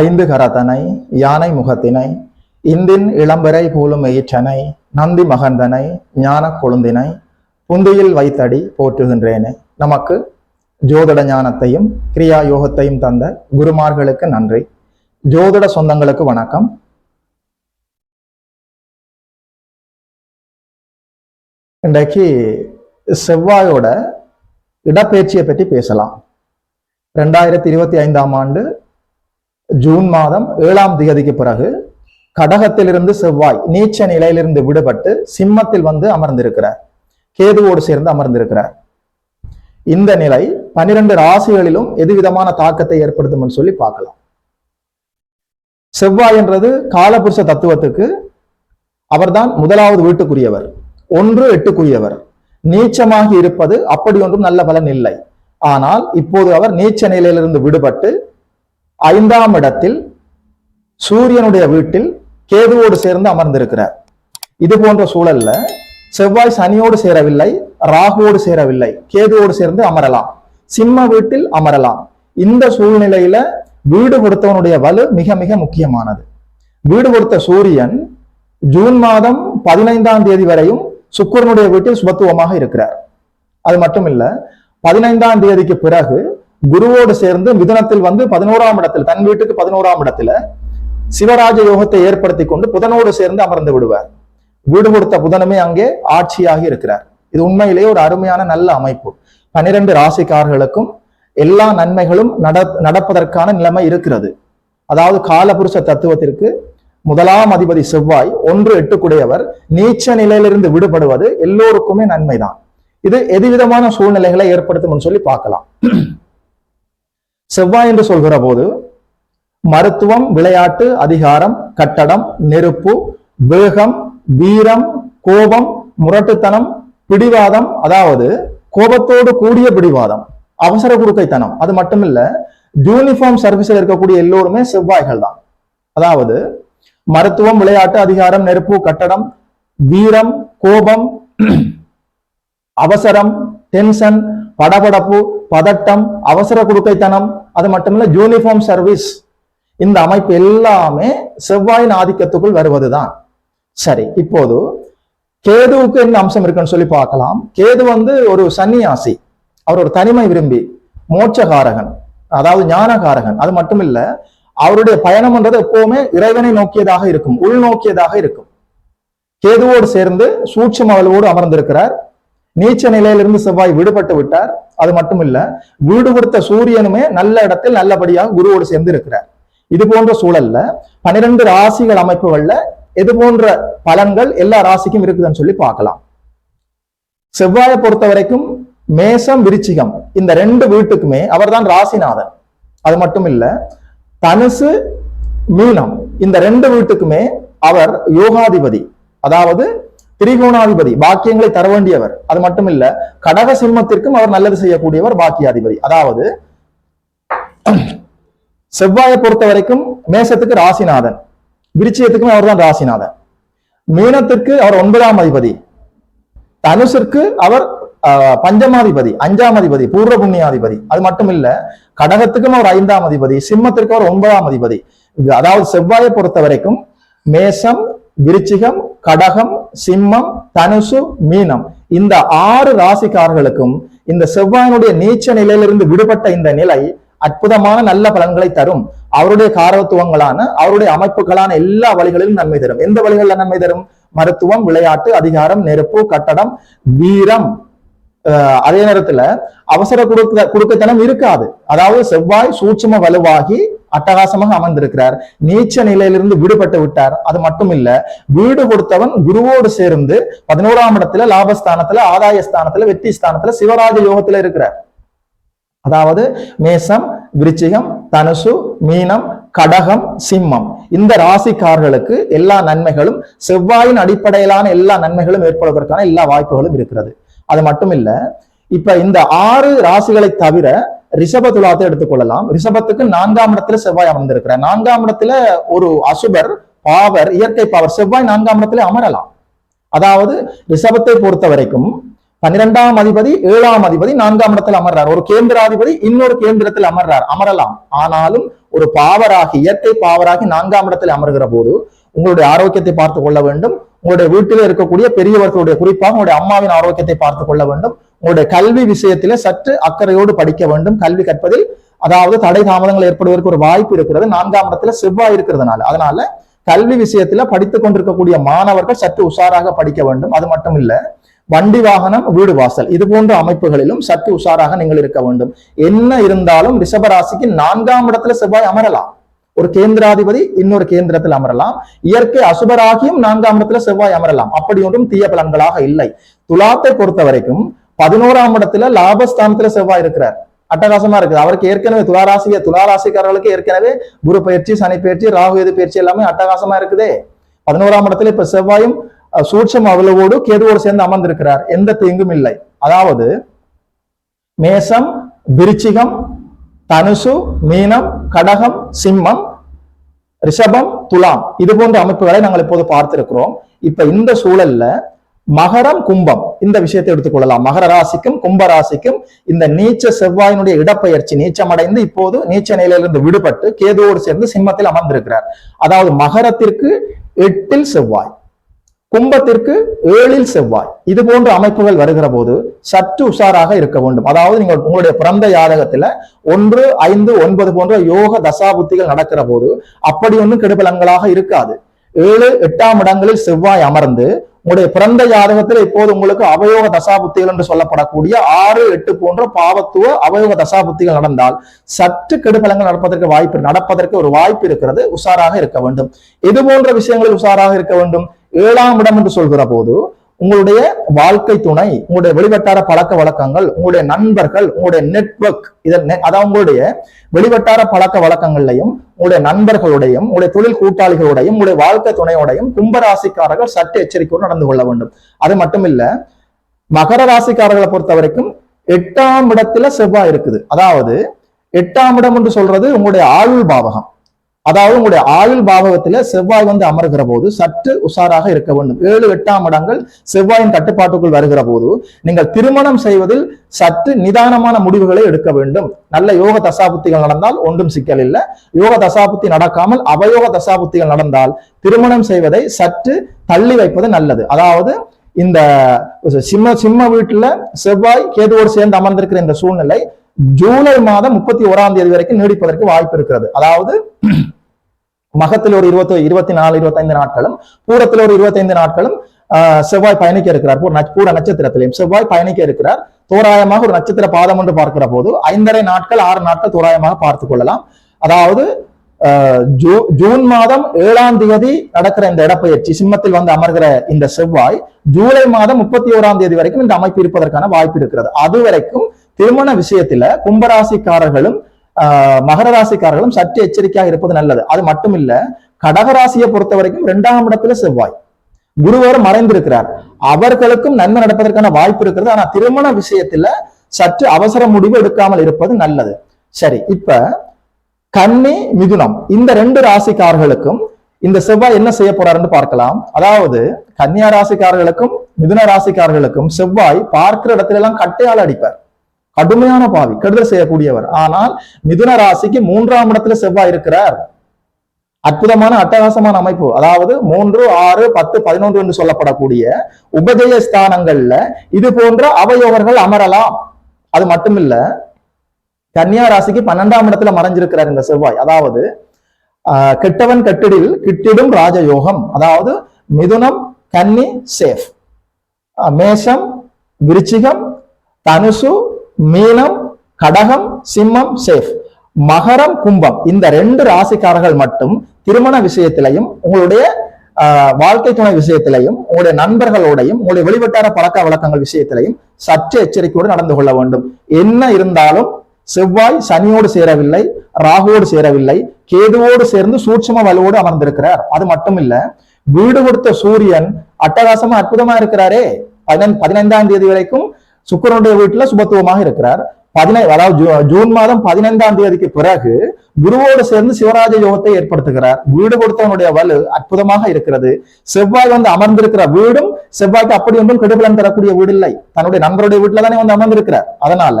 ஐந்து கரத்தனை யானை முகத்தினை இந்தின் இளம்பரை போலும் எயிற்றனை நந்தி மகந்தனை ஞான கொழுந்தினை புந்தியில் வைத்தடி போற்றுகின்றேனே. நமக்கு ஜோதிட ஞானத்தையும் கிரியா யோகத்தையும் தந்த குருமார்களுக்கு நன்றி. ஜோதிட சொந்தங்களுக்கு வணக்கம். இன்றைக்கு செவ்வாயோட இடப்பெயர்ச்சியை பற்றி பேசலாம். ரெண்டாயிரத்தி இருபத்தி ஐந்தாம் ஆண்டு ஜூன் மாதம் ஏழாம் திகதிக்கு பிறகு கடகத்திலிருந்து செவ்வாய் நீச்ச நிலையிலிருந்து விடுபட்டு சிம்மத்தில் வந்து அமர்ந்திருக்கிறார். கேதுவோடு சேர்ந்து அமர்ந்திருக்கிறார். இந்த நிலை பனிரெண்டு ராசிகளிலும் எதுவிதமான தாக்கத்தை ஏற்படுத்தும் சொல்லி பார்க்கலாம். செவ்வாய் என்றது காலபுருஷ தத்துவத்துக்கு அவர்தான் முதலாவது வீட்டுக்குரியவர் ஒன்று எட்டுக்குரியவர். நீச்சமாகி இருப்பது அப்படி ஒன்றும் நல்ல பலன் இல்லை. ஆனால் இப்போது அவர் நீச்ச நிலையிலிருந்து விடுபட்டு ஐந்தாம் இடத்தில் சூரியனுடைய வீட்டில் கேதுவோடு சேர்ந்து அமர்ந்திருக்கிறார். இது போன்ற சூழல்ல செவ்வாய் சனியோடு சேரவில்லை ராகுவோடு சேரவில்லை கேதுவோடு சேர்ந்து அமரலாம். சிம்ம வீட்டில் அமரலாம். இந்த சூழ்நிலையில வீடு கொடுத்தவனுடைய வலு மிக மிக முக்கியமானது. வீடு கொடுத்த சூரியன் ஜூன் மாதம் பதினைந்தாம் தேதி வரையும் சுக்கரனுடைய வீட்டில் சுபத்துவமாக இருக்கிறார். அது மட்டும் இல்ல பதினைந்தாம் தேதிக்கு பிறகு குருவோடு சேர்ந்து மிதுனத்தில் வந்து பதினோராம் இடத்தில் தன் வீட்டுக்கு பதினோராம் இடத்துல சிவராஜ யோகத்தை ஏற்படுத்தி கொண்டு புதனோடு சேர்ந்து அமர்ந்து விடுவார். வீடு கொடுத்த புதனுமே அங்கே ஆட்சியாகி இருக்கிறார். இது உண்மையிலேயே ஒரு அருமையான நல்ல அமைப்பு. பனிரெண்டு ராசிக்காரர்களுக்கும் எல்லா நன்மைகளும் நட நடப்பதற்கான நிலைமை இருக்கிறது. அதாவது காலபுருஷ தத்துவத்திற்கு முதலாம் அதிபதி செவ்வாய் ஒன்று எட்டுக்குடையவர் நீச்ச நிலையிலிருந்து விடுபடுவது எல்லோருக்குமே நன்மைதான். இது எதுவிதமான சூழ்நிலைகளை ஏற்படுத்தும்னு சொல்லி பார்க்கலாம். செவ்வாய் என்று சொல்கிற போது மருத்துவம் விளையாட்டு அதிகாரம் கட்டடம் நெருப்பு வேகம் வீரம் கோபம் முரட்டுத்தனம் பிடிவாதம் அதாவது கோபத்தோடு கூடிய பிடிவாதம் அவசர குறுக்கைத்தனம் அது மட்டுமில்ல யூனிஃபார்ம் சர்வீஸில் இருக்கக்கூடிய எல்லோருமே செவ்வாய்கள் தான். அதாவது மருத்துவம் விளையாட்டு அதிகாரம் நெருப்பு கட்டடம் வீரம் கோபம் அவசரம் டென்ஷன் படபடப்பு பதட்டம் அவசர குடுக்கைத்தனம் அது மட்டுமில்ல யூனிஃபார்ம் சர்வீஸ் இந்த அமைப்பு எல்லாமே செவ்வாயின் ஆதிக்கத்துக்குள் வருவதுதான். சரி இப்போது கேதுவுக்கு என்ன அம்சம் இருக்குன்னு சொல்லி பார்க்கலாம். கேது வந்து ஒரு சன்னியாசி. அவர் ஒரு தனிமை விரும்பி மோட்சகாரகன் அதாவது ஞானகாரகன். அது மட்டும் இல்ல அவருடைய பயணம்ன்றது எப்பவுமே இறைவனை நோக்கியதாக இருக்கும் உள்நோக்கியதாக இருக்கும். கேதுவோடு சேர்ந்து சூட்சம் அவளோடு அமர்ந்திருக்கிறார். நீச்ச நிலையிலிருந்து செவ்வாய் விடுபட்டு விட்டார். அது மட்டும் இல்ல வீடு கொடுத்த சூரியனுமே நல்ல இடத்தில் நல்லபடியாக குருவோடு சேர்ந்து இருக்கிறார் இது போன்ற சூழல்ல பனிரெண்டு ராசிகள் அமைப்புகள்ல இது போன்ற பலன்கள் எல்லா ராசிக்கும் இருக்குதுன்னு சொல்லி பார்க்கலாம். செவ்வாயை பொறுத்த வரைக்கும் மேசம் விருச்சிகம் இந்த ரெண்டு வீட்டுக்குமே அவர்தான் ராசிநாதன். அது மட்டும் இல்ல தனுசு மீனம் இந்த ரெண்டு வீட்டுக்குமே அவர் யோகாதிபதி. அதாவது திரிகோணாதிபதி பாக்கியங்களை தர வேண்டியவர். அது மட்டும் இல்ல கடக சிம்மத்திற்கும் அவர் நல்லது செய்யக்கூடியவர் பாக்கியாதிபதி. அதாவது செவ்வாயை பொறுத்த வரைக்கும் மேசத்துக்கு ராசிநாதன் விருச்சியத்துக்கும் அவர் தான் ராசிநாதன். மீனத்திற்கு அவர் ஒன்பதாம் அதிபதி தனுசிற்கு அவர் பஞ்சமாதிபதி அஞ்சாம் அதிபதி பூர்வ புண்ணியாதிபதி அது மட்டும் இல்ல கடகத்துக்கும் அவர் ஐந்தாம் அதிபதி சிம்மத்திற்கு அவர் ஒன்பதாம் அதிபதி. அதாவது செவ்வாயை பொறுத்த வரைக்கும் மேசம் விருச்சிகம் கடகம் சிம்மம் தனுசு மீனம். இந்த ஆறு ராசிக்காரர்களுக்கும் இந்த செவ்வாயினுடைய நீச்ச நிலையிலிருந்து விடுபட்ட இந்த நிலை அற்புதமான நல்ல பலன்களை தரும். அவருடைய காரத்துவங்களான அவருடைய அமைப்புகளான எல்லா வழிகளிலும் நன்மை தரும். எந்த வழிகளில் நன்மை தரும்? மருத்துவம் விளையாட்டு அதிகாரம் நெருப்பு கட்டடம் வீரம். அதே நேரத்துல அவசர குடுக்க குடுக்கத்தனம் இருக்காது. அதாவது செவ்வாய் சூட்சம வலுவாகி அட்டகாசமாக அமர்ந்திருக்கிறார். நீச்ச நிலையிலிருந்து விடுபட்டு விட்டார். அது மட்டும் இல்ல வீடு கொடுத்தவன் குருவோடு சேர்ந்து பதினோராம் இடத்துல லாபஸ்தானத்துல ஆதாய ஸ்தானத்துல வெற்றி ஸ்தானத்துல சிவராஜ யோகத்துல இருக்கிறார். அதாவது மேசம் விருச்சிகம் தனுசு மீனம் கடகம் சிம்மம். இந்த ராசிக்காரர்களுக்கு எல்லா நன்மைகளும் செவ்வாயின் அடிப்படையிலான எல்லா நன்மைகளும் ஏற்படுவதற்கான எல்லா வாய்ப்புகளும் இருக்கிறது. அது மட்டும் இல்ல இப்ப இந்த ஆறு ராசிகளை தவிர ரிஷப துலாத்தை எடுத்துக்கொள்ளலாம் ரிஷபத்துக்கு நான்காம் இடத்துல செவ்வாய் அமர்ந்திருக்கிற நான்காம் இடத்துல ஒரு அசுபர் பாவர் இயற்கை பாவர் செவ்வாய் நான்காம் இடத்துல அமரலாம். அதாவது ரிஷபத்தை பொறுத்த வரைக்கும் பன்னிரெண்டாம் அதிபதி ஏழாம் அதிபதி நான்காம் இடத்தில் அமர்றார். ஒரு கேந்திராதிபதி இன்னொரு கேந்திரத்தில் அமர்றார். அமரலாம். ஆனாலும் ஒரு பாவராகி இயற்கை பாவராகி நான்காம் இடத்தில் அமர்கிற போது உங்களுடைய ஆரோக்கியத்தை பார்த்து கொள்ள வேண்டும். உங்களுடைய வீட்டில இருக்கக்கூடிய பெரியவர்களுடைய குறிப்பாக உங்களுடைய அம்மாவின் ஆரோக்கியத்தை பார்த்துக் கொள்ள வேண்டும். உங்களுடைய கல்வி விஷயத்திலே சற்று அக்கறையோடு படிக்க வேண்டும். கல்வி கற்பதில் அதாவது தடை தாமதங்கள் ஏற்படுவதற்கு ஒரு வாய்ப்பு இருக்கிறது. நான்காம் இடத்துல செவ்வாய் இருக்கிறதுனால அதனால கல்வி விஷயத்துல படித்துக் கொண்டிருக்கக்கூடிய மாணவர்கள் சற்று உஷாராக படிக்க வேண்டும். அது மட்டும் இல்ல வண்டி வாகனம் வீடு வாசல் இது போன்ற அமைப்புகளிலும் சற்று உஷாராக நீங்கள் இருக்க வேண்டும். என்ன இருந்தாலும் ரிஷபராசிக்கு நான்காம் இடத்துல செவ்வாய் அமரலாம். ஒரு கேந்திராதிபதி இன்னொரு கேந்திரத்தில் அமரலாம். இயற்கை அசுபராகியும் நான்காம் இடத்துல செவ்வாய் அமரலாம். அப்படி ஒன்றும் தீய பலன்களாக இல்லை. துலாத்தை பொறுத்த வரைக்கும் பதினோராம் இடத்துல லாபஸ்தானத்துல செவ்வாய் இருக்கிறார். அட்டகாசமா இருக்குது. அவருக்கு ஏற்கனவே துளாராசிய துளாராசிக்காரர்களுக்கு ஏற்கனவே குரு பயிற்சி சனி பயிற்சி ராகு எது பயிற்சி எல்லாமே அட்டகாசமா இருக்குதே. பதினோராம் இடத்துல இப்ப செவ்வாயும் சூட்சம் அவ்வளவோடு கேதுவோடு சேர்ந்து அமர்ந்திருக்கிறார். எந்த தீங்கும் இல்லை. அதாவது மேசம் விருச்சிகம் தனுசு மீனம் கடகம் சிம்மம் ரிஷபம் துலாம். இது போன்ற அமைப்புகளை நாங்கள் இப்போது பார்த்திருக்கிறோம். இப்ப இந்த சூழல்ல மகரம் கும்பம். இந்த விஷயத்தை எடுத்துக்கொள்ளலாம் மகர ராசிக்கும் கும்ப ராசிக்கும் இந்த நீச்ச செவ்வாயினுடைய இடப்பெயர்ச்சி நீச்சமடைந்து இப்போது நீச்ச நிலையிலிருந்து விடுபட்டு கேதுவோடு சேர்ந்து சிம்மத்தில் அமர்ந்திருக்கிறார். அதாவது மகரத்திற்கு எட்டில் செவ்வாய். கும்பத்திற்கு ஏழில் செவ்வாய். இது போன்ற அமைப்புகள் வருகிற போது சற்று உஷாராக இருக்க வேண்டும். அதாவது நீங்கள் உங்களுடைய பிறந்த ஜாதகத்துல ஒன்று ஐந்து ஒன்பது போன்ற யோக தசாபுத்திகள் நடக்கிற போது அப்படி ஒன்றும் கெடுபலங்களாக இருக்காது. ஏழு எட்டாம் இடங்களில் செவ்வாய் அமர்ந்து உங்களுடைய பிறந்த ஜாதகத்துல இப்போது உங்களுக்கு அவயோக தசாபுத்திகள் என்று சொல்லப்படக்கூடிய ஆறு எட்டு போன்ற பாவத்துவ அவயோக தசாபுத்திகள் நடந்தால் சற்று கெடுபலங்கள் நடப்பதற்கு வாய்ப்பு நடப்பதற்கு ஒரு வாய்ப்பு இருக்கிறது உஷாராக இருக்க வேண்டும். இது போன்ற விஷயங்களில் உஷாராக இருக்க வேண்டும்? ஏழாம் இடம் என்று சொல்கிற போது உங்களுடைய வாழ்க்கை துணை உங்களுடைய வெளிவட்டார பழக்க வழக்கங்கள் உங்களுடைய நண்பர்கள் உங்களுடைய நெட்வொர்க் இதன் அதாவது உங்களுடைய வெளிவட்டார பழக்க வழக்கங்களையும் உங்களுடைய நண்பர்களுடையும் உங்களுடைய தொழில் கூட்டாளிகளுடையும் உங்களுடைய வாழ்க்கை துணையோடையும் கும்பராசிக்காரர்கள் சற்று எச்சரிக்கையோடு நடந்து கொள்ள வேண்டும். அது மட்டும் இல்ல மகர ராசிக்காரர்களை பொறுத்த வரைக்கும் எட்டாம் இடத்துல செவ்வாய் இருக்குது. அதாவது எட்டாம் இடம் என்று சொல்றது உங்களுடைய ஆயுள் பாவகம். அதாவது உங்களுடைய ஆயுள் பாவகத்துல செவ்வாய் வந்து அமர்கிற போது சற்று உஷாராக இருக்க வேண்டும். ஏழு எட்டாம் இடங்கள் செவ்வாயின் கட்டுப்பாட்டுக்குள் வருகிற போது நீங்கள் திருமணம் செய்வதில் சற்று நிதானமான முடிவுகளை எடுக்க வேண்டும். நல்ல யோக தசாபுத்திகள் நடந்தால் ஒன்றும் சிக்கல் இல்லை. யோக தசாபுத்தி நடக்காமல் அவயோக தசாபுத்திகள் நடந்தால் திருமணம் செய்வதை சற்று தள்ளி வைப்பது நல்லது. அதாவது இந்த சிம்ம சிம்ம வீட்டுல செவ்வாய் கேதுவோடு சேர்ந்து அமர்ந்திருக்கிற இந்த சூழ்நிலை ஜூலை மாதம் முப்பத்தி ஓராம் தேதி வரைக்கும் நீடிப்பதற்கு வாய்ப்பு இருக்கிறது. அதாவது மகத்தில் ஒரு இருபத்தி இருபத்தி நாலு இருபத்தைந்து நாட்களும் பூரத்தில் ஒரு இருபத்தைந்து நாட்களும் செவ்வாய் பயணிக்க இருக்கிறார். பூர நட்சத்திரத்திலையும் செவ்வாய் பயணிக்க இருக்கிறார். தோராயமாக ஒரு நட்சத்திர பாதம் என்று பார்க்கிற போது ஐந்தரை நாட்கள் ஆறு நாட்கள் தோராயமாக பார்த்து கொள்ளலாம். அதாவது ஆஹ், ஜூ- ஜூன் மாதம் ஏழாம் தேதி நடக்கிற இந்த இடப்பெயர்ச்சி சிம்மத்தில் வந்து அமர்கிற இந்த செவ்வாய் ஜூலை மாதம் முப்பத்தி ஓராம் தேதி வரைக்கும் இந்த அமைப்பு இருப்பதற்கான வாய்ப்பு இருக்கிறது. அது வரைக்கும் திருமண விஷயத்துல கும்பராசிக்காரர்களும் மகர ராசிக்காரர்களும் சற்று எச்சரிக்கையாக இருப்பது நல்லது. அது மட்டும் இல்ல கடகராசியை பொறுத்த வரைக்கும் இரண்டாம் இடத்துல செவ்வாய். குருவர் மறைந்திருக்கிறார். அவர்களுக்கும் நன்மை நடப்பதற்கான வாய்ப்பு இருக்கிறது. ஆனா திருமண விஷயத்துல சற்று அவசர முடிவு எடுக்காமல் இருப்பது நல்லது. சரி இப்ப கன்னி மிதுனம். இந்த ரெண்டு ராசிக்காரர்களுக்கும் இந்த செவ்வாய் என்ன செய்ய போறாருன்னு பார்க்கலாம். அதாவது கன்னியா ராசிக்காரர்களுக்கும் மிதுன ராசிக்காரர்களுக்கும் செவ்வாய் பார்க்கிற இடத்துல எல்லாம் கட்டையால் அடிப்பார். கடுமையான பாவி கெடுதல் செய்யக்கூடியவர். ஆனால் மிதுன ராசிக்கு மூன்றாம் இடத்துல செவ்வாய் இருக்கிறார். அற்புதமான அட்டகாசமான அமைப்பு. அதாவது மூன்று ஆறு பத்து பதினொன்று என்று சொல்லப்படக்கூடிய உபஜய ஸ்தானங்கள்ல இது போன்ற அவயோகர்கள் அமரலாம். அது மட்டுமில்ல கன்னியா ராசிக்கு பன்னெண்டாம் இடத்துல மறைஞ்சிருக்கிறார் இந்த செவ்வாய். அதாவது ஆஹ், கெட்டவன் கெட்டிடில் கிட்டிடும் ராஜயோகம். அதாவது மிதுனம் கன்னி சேஃப். மேஷம் விருச்சிகம் தனுசு மீனம் கடகம் சிம்மம் சேஃப். மகரம் கும்பம். இந்த ரெண்டு ராசிக்காரர்கள் மட்டும் திருமண விஷயத்திலையும் உங்களுடைய வாழ்க்கை துணை விஷயத்திலையும் உங்களுடைய நண்பர்களோடையும் உங்களுடைய வெளிவட்டார பழக்க வழக்கங்கள் விஷயத்திலையும் சற்று எச்சரிக்கையோடு நடந்து கொள்ள வேண்டும். என்ன இருந்தாலும் செவ்வாய் சனியோடு சேரவில்லை ராகுவோடு சேரவில்லை கேதுவோடு சேர்ந்து சூட்சம வலுவோடு அமர்ந்திருக்கிறார். அது மட்டும் இல்ல வீடு கொடுத்த சூரியன் அட்டகாசமா அற்புதமா இருக்கிறாரே. பதினைந்து பதினைந்தாம் தேதி வரைக்கும் சுக்கரனுடைய வீட்டுல சுபத்துவமாக இருக்கிறார். பதினை அதாவது ஜூன் மாதம் பதினைந்தாம் தேதிக்கு பிறகு குருவோடு சேர்ந்து சிவராஜ யோகத்தை ஏற்படுத்துகிறார். வீடு கொடுத்தவனுடைய வலு அற்புதமாக இருக்கிறது. செவ்வாய் வந்து அமர்ந்திருக்கிற வீடும் செவ்வாய்க்கு அப்படி ஒன்றும் கெடுபலன் தரக்கூடிய வீடு இல்லை. தன்னுடைய நண்பருடைய வீட்டுல தானே வந்து அமர்ந்திருக்கிறார். அதனால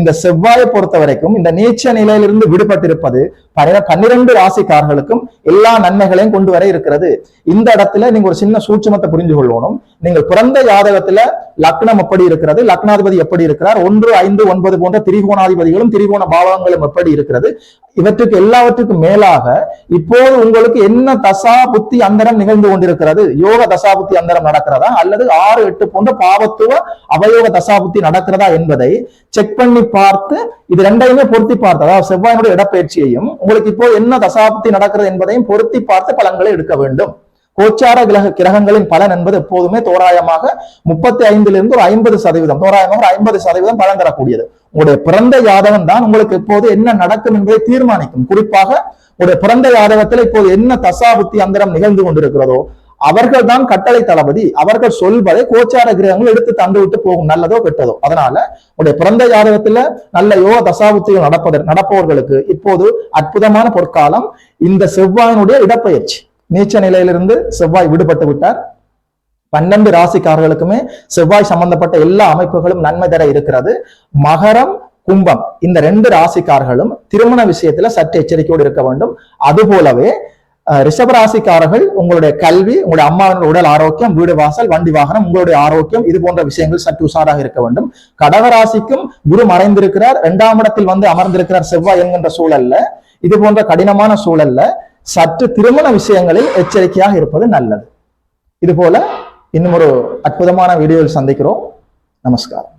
இந்த செவ்வாயை பொறுத்த வரைக்கும் இந்த நீச்ச நிலையிலிருந்து விடுபட்டிருப்பது பன்னிரண்டு ராசிக்காரர்களுக்கும் எல்லா நன்மைகளையும் கொண்டு வர இருக்கிறது. இந்த இடத்துல நீங்க ஒரு சின்ன சூட்சுமத்தை புரிஞ்சு கொள்ளணும் நீங்கள் பிறந்த ஜாதகத்துல லக்னம் எப்படி இருக்கிறது? லக்னாதிபதி எப்படி இருக்கிறார்? ஒன்று ஐந்து ஒன்பது போன்ற திரிகோணாதிபதிகளும் திரிகோண பாவங்களும் எப்படி இருக்கிறது? இவற்றுக்கு எல்லாவற்றுக்கும் மேலாக இப்போது உங்களுக்கு என்ன தசா புத்தி அந்தரம் நிகழ்ந்து கொண்டிருக்கிறது? யோக தசா புத்தி அந்தரம் நடக்கிறதா? அல்லது ஆறு எட்டு போன்ற பாவத்துவ அவயோக தசா புத்தி நடக்கிறதா என்பதை செக் பண்ணி பார்த்து இது ரெண்டையுமே பொருத்தி பார்த்து அதாவது செவ்வாயினுடைய இடப்பயிற்சியையும் உங்களுக்கு இப்போ என்ன தசாபுத்தி நடக்கிறது என்பதையும் பொருத்தி பார்த்து பலன்களை எடுக்க வேண்டும். கோச்சார கிரக கிரகங்களின் பலன் என்பது எப்போதுமே தோராயமாக முப்பத்தி ஐந்திலிருந்து ஒரு ஐம்பது சதவீதம். தோராயமாக ஒரு ஐம்பது சதவீதம் பலன் தரக்கூடியது. உங்களுடைய பிறந்த ஜாதகம் தான் உங்களுக்கு இப்போது என்ன நடக்கும் என்பதை தீர்மானிக்கும். குறிப்பாக உங்களுடைய பிறந்த ஜாதகத்தில் இப்போது என்ன தசாபுத்தி அந்தரம் நிகழ்ந்து கொண்டிருக்கிறதோ அவர்கள் தான் கட்டளை தளபதி. அவர்கள் சொல்வதை கோச்சார கிரகங்கள் எடுத்து தந்து விட்டு போகும் நல்லதோ கெட்டதோ. அதனால உடைய பிறந்த ஜாதகத்துல நல்ல யோக தசாபுத்திகள் நடப்பதற்கு நடப்பவர்களுக்கு இப்போது அற்புதமான பொற்காலம் இந்த செவ்வாயினுடைய இடப்பெயர்ச்சி. நீச்ச நிலையிலிருந்து செவ்வாய் விடுபட்டு விட்டார். பன்னெண்டு ராசிக்காரர்களுக்குமே செவ்வாய் சம்பந்தப்பட்ட எல்லா அமைப்புகளும் நன்மை தர இருக்கிறது. மகரம் கும்பம் இந்த ரெண்டு ராசிக்காரர்களும் திருமண விஷயத்துல சற்று எச்சரிக்கையோடு இருக்க வேண்டும். அது போலவே அஹ், ரிஷப ராசிக்காரர்கள் உங்களுடைய கல்வி உங்களுடைய அம்மாவினுடைய உடல் ஆரோக்கியம் வீடு வாசல் வண்டி வாகனம் உங்களுடைய ஆரோக்கியம் இது போன்ற விஷயங்கள் சற்று உஷாராக இருக்க வேண்டும். கடகராசிக்கும் குரு மறைந்திருக்கிறார். இரண்டாம் இடத்தில் வந்து அமர்ந்திருக்கிறார் செவ்வாய் என்கின்ற சூழல்ல. இது போன்ற கடினமான சூழல்ல சற்று திருமண விஷயங்களில் எச்சரிக்கையாக இருப்பது நல்லது. இது போல இன்னும் ஒரு அற்புதமான வீடியோவில் சந்திக்கிறோம். நமஸ்காரம்.